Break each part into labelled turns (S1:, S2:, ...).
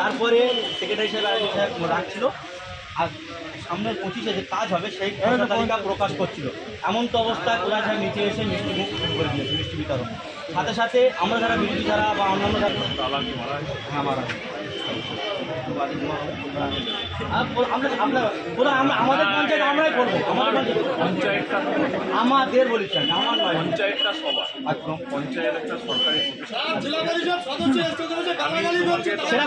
S1: তারপরে সেক্রেটারি সাহেব রাখছিল, আর সামনের পঁচিশে যে কাজ হবে, সেই তালিকা প্রকাশ করছিল। এমন তো অবস্থায় প্রধান সাহেব নিচে এসে মিষ্টি মুখ শুরু করে দিয়েছে, মিষ্টি বিতরণ। সাথে সাথে আমরা যারা বিরোধী, যারা বা অন্যান্য যারা হ্যাঁ মারা আমরা আমরা আমরা আমাদের পঞ্চায়েত আমরাই করব। আমাদের পঞ্চায়েত-
S2: পঞ্চায়েতটা
S1: আমাদের বলেছেন আমার নয়।
S2: পঞ্চায়েতটা সবার।
S1: একদম
S2: পঞ্চায়েত একটা সরকারি প্রতিষ্ঠান।
S1: সেটা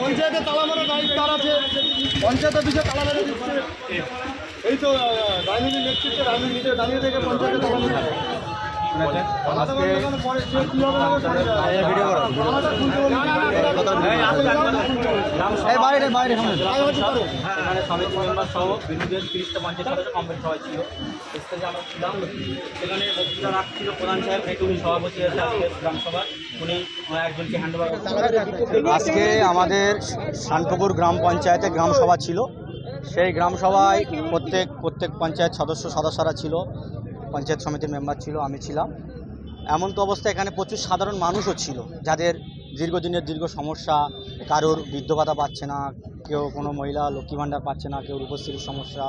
S3: পঞ্চায়েতে তালা মারা তার আছে। পঞ্চায়েত অফিসে তালা মেরে দিচ্ছে এই তো রাজনীতির নেতৃত্বে রাজনীতিতে দাঁড়িয়ে থেকে পঞ্চায়েতে তালা মেরে তালা মারলে কেন পরে সে কি হবে না হবে পরে যাবে। আমাদের শুনতে বলি। এই বাইরে বাইরে
S1: এখানে সমিতি মেম্বার সহ বিরোধী তিরিশটা পঞ্চায়েত সদস্য কমপ্লিট সবাই ছিল। স্টেজে আমরা ছিলাম। সেখানে বক্তৃতা রাখছিল প্রধান সাহেব নাকি উনি সভাপতি আছে আজকে গ্রামসভা। উনি একজনকে হ্যান্ড
S4: আজকে আমাদের শানপুকুর গ্রাম পঞ্চায়েতে গ্রাম সভা ছিল। সেই গ্রাম সভায় প্রত্যেক প্রত্যেক পঞ্চায়েত সদস্য, সদস্যরা ছিল, পঞ্চায়েত সমিতির মেম্বার ছিল, আমি ছিলাম। এমন তো অবস্থা, এখানে প্রচুর সাধারণ মানুষও ছিল, যাদের দীর্ঘদিনের দীর্ঘ সমস্যা, কারোর বৃদ্ধ ভাতা পাচ্ছে না, কেউ কোনো মহিলা লক্ষ্মী ভাণ্ডার পাচ্ছে না, কেউ রূপশ্রীর সমস্যা,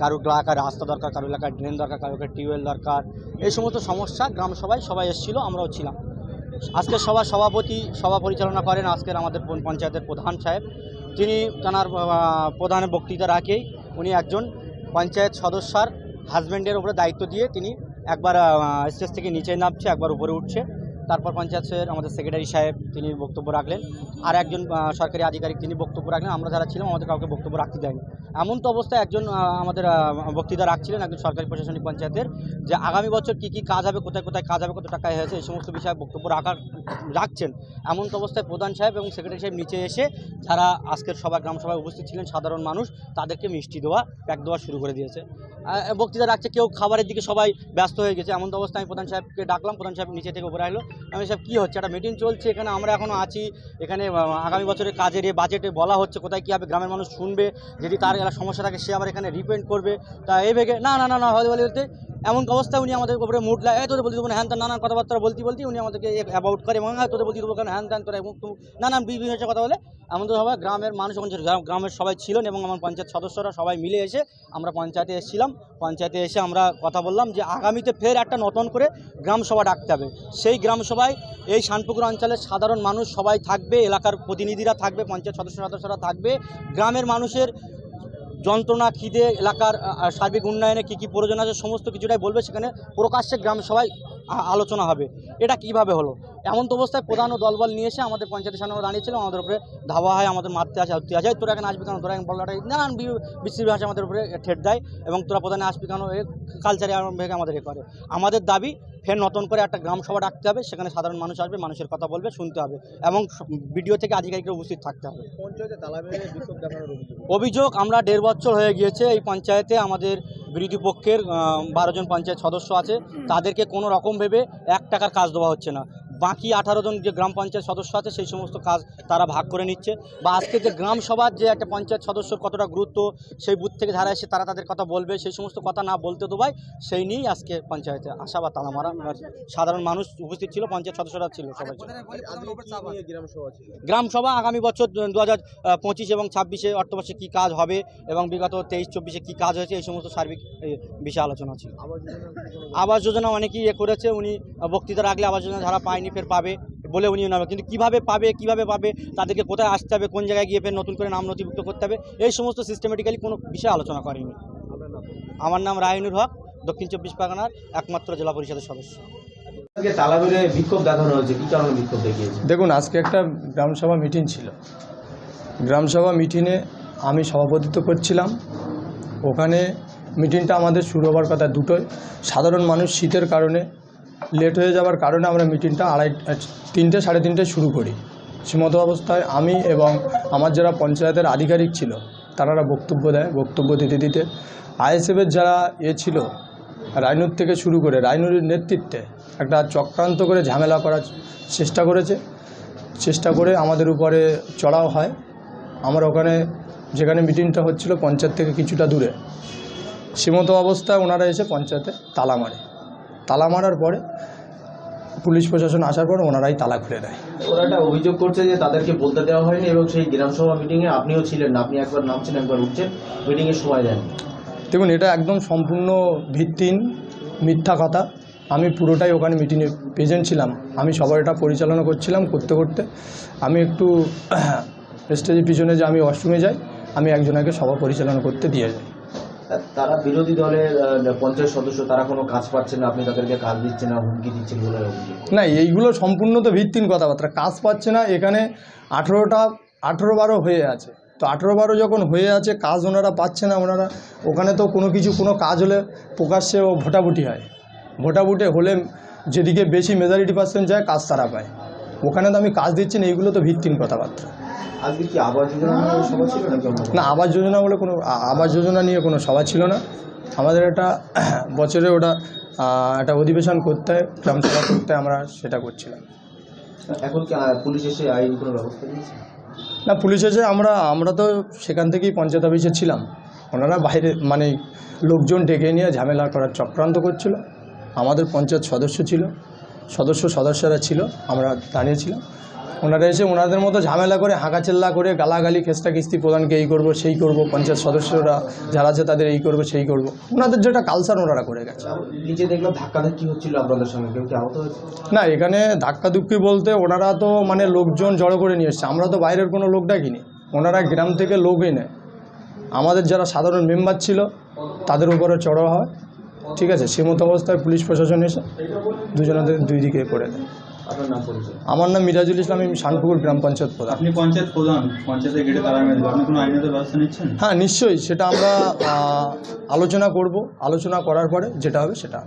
S4: কারোর এলাকায় রাস্তা দরকার কারও এলাকায় ড্রেন দরকার কারোর টিউবওয়েল দরকার, এই সমস্ত সমস্যা গ্রাম সভায় সবাই এসেছিল, আমরাও ছিলাম। আজকের সভার সভাপতি, সভা পরিচালনা করেন আজকের আমাদের পঞ্চায়েতের প্রধান সাহেব। তিনি তাঁর প্রধান বক্তৃতা রাখেই উনি একজন পঞ্চায়েত সদস্যার হাজব্যান্ডের উপরে দায়িত্ব দিয়ে তিনি একবার স্টেজ থেকে নিচে নামছে, একবার উপরে উঠছে। তারপর পঞ্চায়েত পঞ্চায়েতের আমাদের সেক্রেটারি সাহেব তিনি বক্তব্য রাখলেন। আর একজন সরকারি আধিকারিক তিনি বক্তব্য রাখলেন। আমরা যারা ছিলাম, আমাদের কাউকে বক্তব্য রাখতে দেয়নি। এমন তো অবস্থায় একজন আমাদের বক্তৃতা রাখছিলেন একজন সরকারি প্রশাসনিক পঞ্চায়েতের, যে আগামী বছর কী কী কাজ হবে, কোথায় কোথায় কাজ হবে, কত টাকায় হয়েছে, এই সমস্ত বিষয়ে বক্তব্য রাখার, রাখছেন। এমন তো অবস্থায় প্রধান সাহেব এবং সেক্রেটারি সাহেব নিচে এসে যারা আজকের সভা গ্রাম সভায় উপস্থিত ছিলেন সাধারণ মানুষ, তাদেরকে মিষ্টি দেওয়া প্যাক দেওয়া শুরু করে দিয়েছে। বক্তৃতা রাখছে, কেউ খাবারের দিকে সবাই ব্যস্ত হয়ে গেছে। এমন তো অবস্থায় আমি প্রধান সাহেবকে ডাকলাম, প্রধান সাহেব নিচে থেকে উপরে আসলো। আমি সাহেব কী হচ্ছে? একটা মিটিং চলছে এখানে, আমরা এখনও আছি। এখানে আগামী বছরের কাজের এ বাজেটে বলা হচ্ছে, কোথায় কী হবে, গ্রামের মানুষ শুনবে, যদি তার সমস্যা থাকে সে আবার এখানে রিপেন্ট করবে। তা এই ভেগে, না না না না, হতে বলে বলতে এমন অবস্থায় উনি আমাদের উপরে মুড লাগে তোদের বলতে দেবো হ্যান নানান কথাবার্তা বলতে বলতে উনি আমাদেরকে অ্যাবাউট করে এবং "হ্যাঁ, তোদের বলতে দেবো কেন হ্যান ত্যান তোরা এবং তুম-" নানান বিভিন্ন হচ্ছে কথা বলে। তো সবাই গ্রামের মানুষ যখন গ্রাম- গ্রামের সবাই ছিলেন এবং আমার পঞ্চায়েত সদস্যরা সবাই মিলে এসে আমরা পঞ্চায়েতে এসেছিলাম। পঞ্চায়েতে এসে আমরা কথা বললাম যে আগামীতে ফের একটা নতুন করে গ্রাম সভা ডাকতে হবে। সেই গ্রাম সভায় এই শানপুকুর অঞ্চলের সাধারণ মানুষ সবাই থাকবে এলাকার প্রতিনিধিরা থাকবে পঞ্চায়েত সদস্য সদস্যরা থাকবে। গ্রামের মানুষের যন্ত্রণা, খিদে, এলাকার সার্বিক উন্নয়নে কী কী প্রয়োজন আছে, সমস্ত কিছুটাই বলবে সেখানে প্রকাশ্যে গ্রাম সবাই আলোচনা হবে। এটা কীভাবে হলো? এমন তো অবস্থায় প্রধান ও দলবল নিয়ে এসে আমাদের পঞ্চায়েতের সামনে দাঁড়িয়েছিল, আমাদের উপরে ধাওয়া হয়, আমাদের মারতে আসে হত্যা আসে তোরা এখানে আসবি কেন? তোরা এখানে বলাটা নানান বিশ্রী ভাষা আমাদের উপরে ঠেট দেয় এবং তোরা প্রধানে আসবি কেন? এ কালচারে আমাদের এ করে। আমাদের দাবি ফের নতুন করে একটা গ্রাম সভা ডাকতে হবে সেখানে সাধারণ মানুষ আসবে মানুষের কথা বলবে শুনতে হবে এবং ভিডিও থেকে আধিকারিকরা উপস্থিত থাকতে হবে।
S3: অভিযোগ
S4: অভিযোগ আমরা দেড় বছর হয়ে গিয়েছে এই পঞ্চায়েতে আমাদের বিরোধী পক্ষের বারো জন পঞ্চায়েত সদস্য আছে তাদেরকে কোনো রকম ভেবে এক টাকার কাজ দেওয়া হচ্ছে না। বাকি আঠারো জন যে গ্রাম পঞ্চায়েত সদস্য আছে সেই সমস্ত কাজ তারা ভাগ করে নিচ্ছে। বা আজকে যে গ্রাম সভার যে একটা পঞ্চায়েত সদস্যর কতটা গুরুত্ব সেই বুথ থেকে যারা এসে তারা তাদের কথা বলবে সেই সমস্ত কথা না বলতে দেবাই সেই নিয়েই আজকে পঞ্চায়েতে আসা বা তালা মারা। সাধারণ মানুষ উপস্থিত ছিল পঞ্চায়েত সদস্যরা ছিল সবাই।
S3: গ্রাম সভা
S4: আগামী বছর দু হাজার পঁচিশ এবং ছাব্বিশে অর্থবর্ষে কী কাজ হবে এবং বিগত তেইশ চব্বিশে কী কাজ হয়েছে এই সমস্ত সার্বিক বিষয়ে আলোচনা ছিল। আবাস যোজনা অনেকেই ইয়ে করেছে উনি বক্তৃতা রাখলে আবাস যোজনা যারা পায়নি। ফের পাবে বলে উনি নেবে কিন্তু কীভাবে পাবে কীভাবে পাবে তাদেরকে কোথায় আসতে হবে কোন জায়গায় গিয়ে ফের নতুন করে নাম নথিভুক্ত করতে হবে এই সমস্ত সিস্টেমেটিক্যালি কোনো বিষয়ে আলোচনা করেনি। আমার নাম রায়নুর হক দক্ষিণ চব্বিশ পরগনার একমাত্র জেলা পরিষদের সদস্য।
S5: আজকে তালা মেরে বিক্ষোভ দেখানো হয়েছে কি কারণে বিক্ষোভ দেখিয়েছে
S6: দেখুন আজকে একটা গ্রামসভা মিটিং ছিল। গ্রামসভা মিটিংয়ে আমি সভাপতিত্ব করছিলাম। ওখানে মিটিংটা আমাদের শুরু হওয়ার কথা। দুটোই সাধারণ মানুষ শীতের কারণে লেট হয়ে যাওয়ার কারণে আমরা মিটিংটা আড়াই, তিনটে, সাড়ে তিনটে শুরু করি। সীমত অবস্থায় আমি এবং আমার যারা পঞ্চায়েতের আধিকারিক ছিল, তারা বক্তব্য দেয়, বক্তব্য দিতে দিতে। আইএসএফের যারা এ ছিল রাইনুর থেকে শুরু করে রাইনুরের নেতৃত্বে একটা চক্রান্ত করে ঝামেলা করার চেষ্টা করেছে। চেষ্টা করে আমাদের উপরে চড়াও হয়। আমার ওখানে যেখানে মিটিংটা হচ্ছিল পঞ্চায়েত থেকে কিছুটা দূরে। সীমত অবস্থায় ওনারা এসে পঞ্চায়েতে তালা মারে। তালা মারার পরে পুলিশ প্রশাসন আসার পর ওনারাই তালা খুলে দেয়।
S5: ওরা একটা অভিযোগ করছে যে তাদেরকে বলতে দেওয়া হয়নি এবং সেই গ্রামসভা মিটিংয়ে আপনিও ছিলেন না আপনি একবার নামছেন একবার উঠছেন মিটিংয়ে সময় দেননি
S6: দেখুন এটা একদম সম্পূর্ণ ভিত্তিহীন মিথ্যা কথা। আমি পুরোটাই ওখানে মিটিংয়ে প্রেজেন্ট ছিলাম। আমি সবার এটা পরিচালনা করছিলাম করতে করতে। আমি একটু স্টেজের পিছনে যে আমি ওয়াশরুমে যাই আমি একজনকে সভা পরিচালনা করতে দিয়ে যাই।
S5: তারা বিরোধী দলের পঞ্চায়েত সদস্য, তারা কোনো কাজ পাচ্ছে না, আপনি তাদেরকে কাজ দিচ্ছেন না, হুমকি দিচ্ছেন বলে
S6: না, এইগুলো সম্পূর্ণ তো ভিত্তিহীন কথাবার্তা, কাজ পাচ্ছে না, এখানে আঠেরোটা, আঠেরো বারো হয়ে আছে। তো আঠেরো বারো যখন হয়ে আছে, কাজ ওনারা পাচ্ছে না, ওনারা, ওখানে তো কোনো কিছু, কোনো কাজ হলে প্রকাশ্যে ও ভোটাভুটি হয়। ভোটাভুটি হলে যেদিকে বেশি মেজরিটি পার্সেন্ট যায়, কাজ তারা পায়। ওখানে তো আমি কাজ দিচ্ছি না এইগুলো তো ভিত্তিহীন কথাবার্তা।
S5: আজকে কি আবাস যোজনা সভা ছিল নাকি অন্য কোনো?
S6: না আবাস যোজনা বলে কোনো আবাস যোজনা নিয়ে কোনো সভা ছিল না। আমাদের একটা বছরে ওটা একটা অধিবেশন করতে হয় গ্রামসভা করতে আমরা সেটা করছিলাম।
S5: এখন কি পুলিশ এসে আইন কোনো ব্যবস্থা নিয়েছে?
S6: না পুলিশ এসে আমরা আমরা তো সেখান থেকেই পঞ্চায়েত অফিসে ছিলাম। ওনারা বাইরে মানে লোকজন ডেকে নিয়ে ঝামেলা করার চক্রান্ত করছিল। আমাদের পঞ্চায়েত সদস্য ছিল। সদস্য সদস্যরা ছিল আমরা দাঁড়িয়েছিলাম ওনারা এসে ওনাদের মতো ঝামেলা করে হাঁকাচেল্লা করে গালাগালি খেস্তা কিস্তি প্রধানকে এই করব সেই করব পঞ্চায়েত সদস্যরা যারা আছে তাদের এই করব সেই করব। ওনাদের যেটা কালচার ওনারা করে গেছে।
S5: নিচে দেখলাম ধাক্কাধাক্কি হচ্ছিল আপনাদের সঙ্গে কেউ কি আহত
S6: না এখানে ধাক্কাধুক্কি বলতে ওনারা তো মানে লোকজন জড়ো করে নিয়ে এসছে। আমরা তো বাইরের কোনো লোক ডাকিনি ওনারা গ্রাম থেকে লোক এনে আমাদের যারা সাধারণ মেম্বার ছিল তাদের উপরে চড়ো হয়। ঠিক আছে সে মতো অবস্থায় পুলিশ প্রশাসন এসে দুজনাদের দুই দিকে করে দেয়। আমার নাম মিরাজুল ইসলাম আমি শানপুকুর গ্রাম পঞ্চায়েত প্রধান।
S7: আপনি পঞ্চায়েত প্রধান পঞ্চায়েতের গেটে তালা আপনি কোনো আইনত ব্যবস্থা নিচ্ছেন?
S6: হ্যাঁ নিশ্চয়ই। সেটা আমরা আলোচনা করব। আলোচনা করার পরে যেটা হবে সেটা